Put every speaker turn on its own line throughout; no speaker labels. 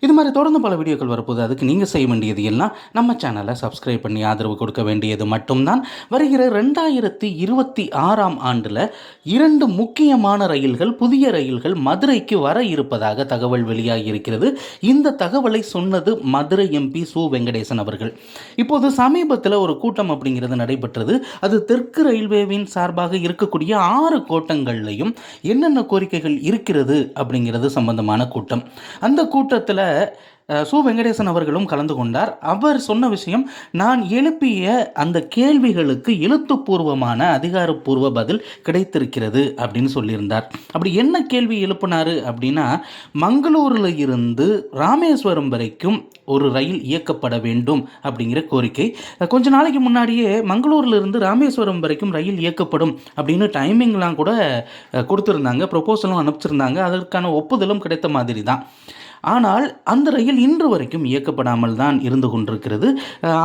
இது மாதிரி தொடர்ந்து பல வீடியோக்கள் வரப்போது அதுக்கு நீங்கள் செய்ய வேண்டியது எல்லாம் நம்ம சேனலை சப்ஸ்கிரைப் பண்ணி ஆதரவு கொடுக்க வேண்டியது மட்டும்தான். வருகிற ரெண்டாயிரத்தி இருபத்தி ஆறாம் ஆண்டில் இரண்டு முக்கியமான ரயில்கள் புதிய ரயில்கள் மதுரைக்கு வர இருப்பதாக தகவல் வெளியாகி இருக்கிறது. இந்த தகவலை சொன்னது மதுரை எம்பி சு. வெங்கடேசன் அவர்கள். இப்போது சமீபத்தில் ஒரு கூட்டம் அப்படிங்கிறது நடைபெற்றது. அது தெற்கு ரயில்வேவின் சார்பாக இருக்கக்கூடிய ஆறு கோட்டங்கள்லையும் என்னென்ன கோரிக்கைகள் இருக்கிறது அப்படிங்கிறது சம்பந்தமான கூட்டம். அந்த கூட்டத்தில் சு வெங்கடேசன் அவர்களும் கலந்து கொண்டார். அவர் சொன்ன விஷயம் நான் எழுப்பிய அந்த கேள்விகளுக்கு எழுத்துப்பூர்வமான அதிகாரப்பூர்வ பதில் கிடைத்திருக்கிறது அப்படின்னு சொல்லியிருந்தார். அப்படி என்ன கேள்வி எழுப்பினார் அப்படின்னா மங்களூரில் இருந்து ராமேஸ்வரம் வரைக்கும் ஒரு ரயில் இயக்கப்பட வேண்டும் அப்படிங்கிற கோரிக்கை. கொஞ்ச நாளைக்கு முன்னாடியே மங்களூரில் இருந்து ராமேஸ்வரம் வரைக்கும் ரயில் இயக்கப்படும் அப்படின்னு டைமிங்லாம் கூட கொடுத்துருந்தாங்க கொடுத்திருந்தாங்க ப்ரொபோசலும் அனுப்பிச்சிருந்தாங்க. அதற்கான ஒப்புதலும் கிடைத்த மாதிரி தான் ஆனால் அந்த ரயில் இன்று வரைக்கும் இயக்கப்படாமல் தான் இருந்து கொண்டிருக்கிறது.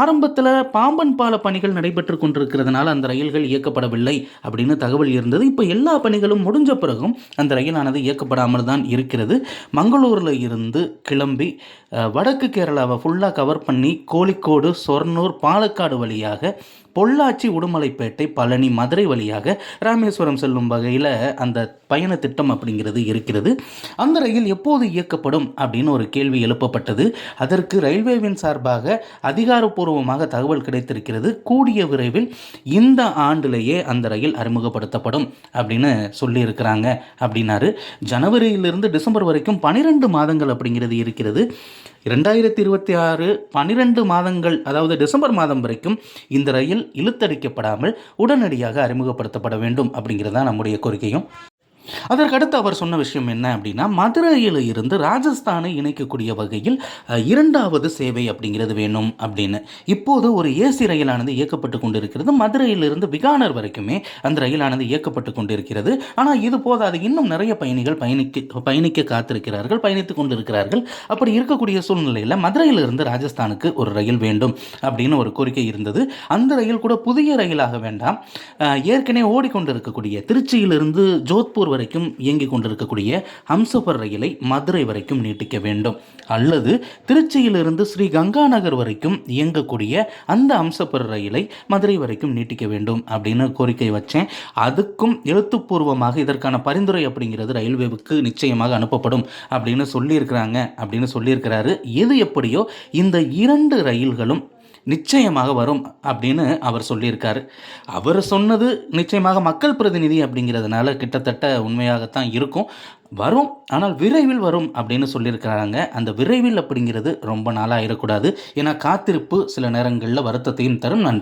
ஆரம்பத்தில் பாம்பன் பால பணிகள் நடைபெற்று கொண்டிருக்கிறதுனால அந்த ரயில்கள் இயக்கப்படவில்லை அப்படின்னு தகவல் இருந்தது. இப்போ எல்லா பணிகளும் முடிஞ்ச பிறகும் அந்த ரயிலானது இயக்கப்படாமல் தான் இருக்கிறது. மங்களூரில் இருந்து கிளம்பி வடக்கு கேரளாவை ஃபுல்லாக கவர் பண்ணி கோழிக்கோடு சொர்ணூர் பாலக்காடு வழியாக பொள்ளாச்சி உடுமலைப்பேட்டை பழனி மதுரை வழியாக ராமேஸ்வரம் செல்லும் வகையில் அந்த பயண திட்டம் அப்படிங்கிறது இருக்கிறது. அந்த ரயில் எப்போது இயக்கப்படும் அப்படின்னு ஒரு கேள்வி எழுப்பப்பட்டது. அதற்கு ரயில்வேவின் சார்பாக அதிகாரப்பூர்வமாக தகவல் கிடைத்திருக்கிறது. கூடிய விரைவில் இந்த ஆண்டிலேயே அந்த ரயில் அறிமுகப்படுத்தப்படும் அப்படின்னு சொல்லியிருக்கிறாங்க அப்படின்னாரு. ஜனவரியிலிருந்து டிசம்பர் வரைக்கும் பனிரெண்டு மாதங்கள் அப்படிங்கிறது இருக்கிறது. இரண்டாயிரத்தி இருபத்தி ஆறு பன்னிரெண்டு மாதங்கள் அதாவது டிசம்பர் மாதம் வரைக்கும் இந்த ரயில் இழுத்தடிக்கப்படாமல் உடனடியாக அறிமுகப்படுத்தப்பட வேண்டும் அப்படிங்கிறது தான் நம்முடைய கோரிக்கையும். அதற்கடுத்து அவர் சொன்ன விஷயம் என்ன அப்படின்னா மதுரையில் இருந்து ராஜஸ்தானை இணைக்கக்கூடிய வகையில் இரண்டாவது சேவை அப்படிங்கிறது வேணும் அப்படின்னு. இப்போது ஒரு ஏசி ரயிலானது இயக்கப்பட்டு கொண்டிருக்கிறது. மதுரையிலிருந்து பிகானர் வரைக்குமே அந்த ரயிலானது இயக்கப்பட்டு கொண்டிருக்கிறது. ஆனால் இது போதாது. இன்னும் நிறைய பயணிகள் பயணிக்க பயணிக்க காத்திருக்கிறார்கள் பயணித்து கொண்டிருக்கிறார்கள். அப்படி இருக்கக்கூடிய சூழ்நிலையில் மதுரையிலிருந்து ராஜஸ்தானுக்கு ஒரு ரயில் வேண்டும் அப்படின்னு ஒரு கோரிக்கை இருந்தது. அந்த ரயில் கூட புதிய ரயிலாக வேண்டாம். ஏற்கனவே ஓடிக்கொண்டிருக்கக்கூடிய திருச்சியிலிருந்து ஜோத்பூர் வரை வரைக்கும் இயங்கிக் கொண்டிருக்கக்கூடிய ஹம்சபர் ரயிலை மதுரை வரைக்கும் நீட்டிக்க வேண்டும். அல்லது திருச்சியிலிருந்து ஸ்ரீ கங்காநகர் வரைக்கும் இயங்கக்கூடிய அந்த ஹம்சபர் ரயிலை மதுரை வரைக்கும் நீட்டிக்க வேண்டும் அப்படின்னு கோரிக்கை வச்சேன். அதுக்கும் எழுத்துப்பூர்வமாக இதற்கான பரிந்துரை அப்படிங்கிறது ரயில்வேவுக்கு நிச்சயமாக அனுப்பப்படும் அப்படின்னு சொல்லியிருக்கிறாங்க அப்படின்னு சொல்லியிருக்கிறாரு. எது எப்படியோ இந்த இரண்டு ரயில்களும் நிச்சயமாக வரும் அப்படின்னு அவர் சொல்லியிருக்காரு. அவர் சொன்னது நிச்சயமாக மக்கள் பிரதிநிதி அப்படிங்கிறதுனால கிட்டத்தட்ட உண்மையாகத்தான் இருக்கும். வரும் ஆனால் விரைவில் வரும் அப்படின்னு சொல்லியிருக்கிறாங்க. அந்த விரைவில் அப்படிங்கிறது ரொம்ப நாளாக இருக்கக்கூடாது. ஏன்னா காத்திருப்பு சில நேரங்களில் வருத்தத்தையும் தரும். நன்றி.